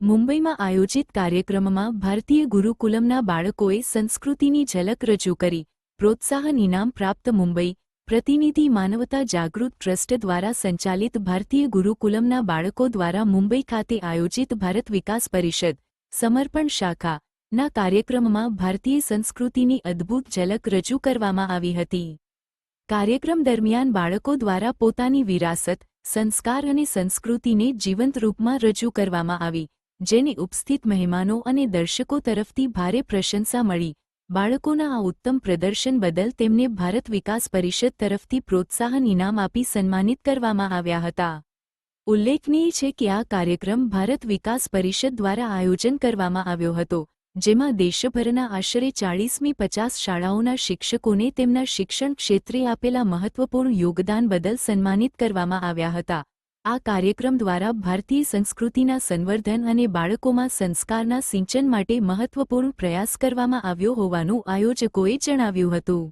મુંબઈમાં આયોજિત કાર્યક્રમમાં ભારતીય ગુરુકુલમના બાળકોએ સંસ્કૃતિની ઝલક રજૂ કરી. પ્રોત્સાહન ઇનામ પ્રાપ્ત મુંબઈ પ્રતિનિધિ માનવતા જાગૃત ટ્રસ્ટ દ્વારા સંચાલિત ભારતીય ગુરુકુલમના બાળકો દ્વારા મુંબઈ ખાતે આયોજિત ભારત વિકાસ પરિષદ સમર્પણ શાખા ના કાર્યક્રમમાં ભારતીય સંસ્કૃતિની અદ્ભુત ઝલક રજૂ કરવામાં આવી હતી. કાર્યક્રમ દરમિયાન બાળકો દ્વારા પોતાની વિરાસત, સંસ્કાર અને સંસ્કૃતિને જીવંત રૂપમાં રજૂ કરવામાં આવી. જેને ઉપસ્થિત મહેમાનો અને દર્શકો તરફથી ભારે પ્રશંસા મળી. બાળકોના આ ઉત્તમ પ્રદર્શન બદલ તેમને ભારત વિકાસ પરિષદ તરફથી પ્રોત્સાહન ઇનામ આપી સન્માનિત કરવામાં આવ્યા હતા. ઉલ્લેખનીય છે કે આ કાર્યક્રમ ભારત વિકાસ પરિષદ દ્વારા આયોજન કરવામાં આવ્યો હતો, જેમાં દેશભરના આશરે ચાળીસમી પચાસ શાળાઓના શિક્ષકોને તેમના શિક્ષણ ક્ષેત્રે આપેલા મહત્વપૂર્ણ યોગદાન બદલ સન્માનિત કરવામાં આવ્યા હતા. આ કાર્યક્રમ દ્વારા ભારતીય સંસ્કૃતિના સંવર્ધન અને બાળકોમાં સંસ્કારના સિંચન માટે મહત્વપૂર્ણ પ્રયાસ કરવામાં આવ્યો હોવાનું આયોજકોએ જણાવ્યું હતું.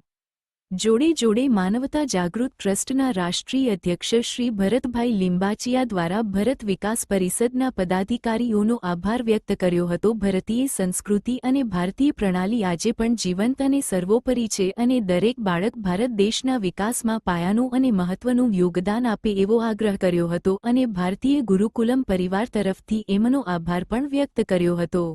જોડે જોડે માનવતા જાગૃત ટ્રસ્ટના રાષ્ટ્રીય અધ્યક્ષ શ્રી ભરતભાઈ લિંબાચિયા દ્વારા ભરત વિકાસ પરિષદના પદાધિકારીઓનો આભાર વ્યક્ત કર્યો હતો. ભારતીય સંસ્કૃતિ અને ભારતીય પ્રણાલી આજે પણ જીવંત અને સર્વોપરી છે અને દરેક બાળક ભારત દેશના વિકાસમાં પાયાનું અને મહત્વનું યોગદાન આપે એવો આગ્રહ કર્યો હતો અને ભારતીય ગુરુકુલમ પરિવાર તરફથી એમનો આભાર પણ વ્યક્ત કર્યો હતો.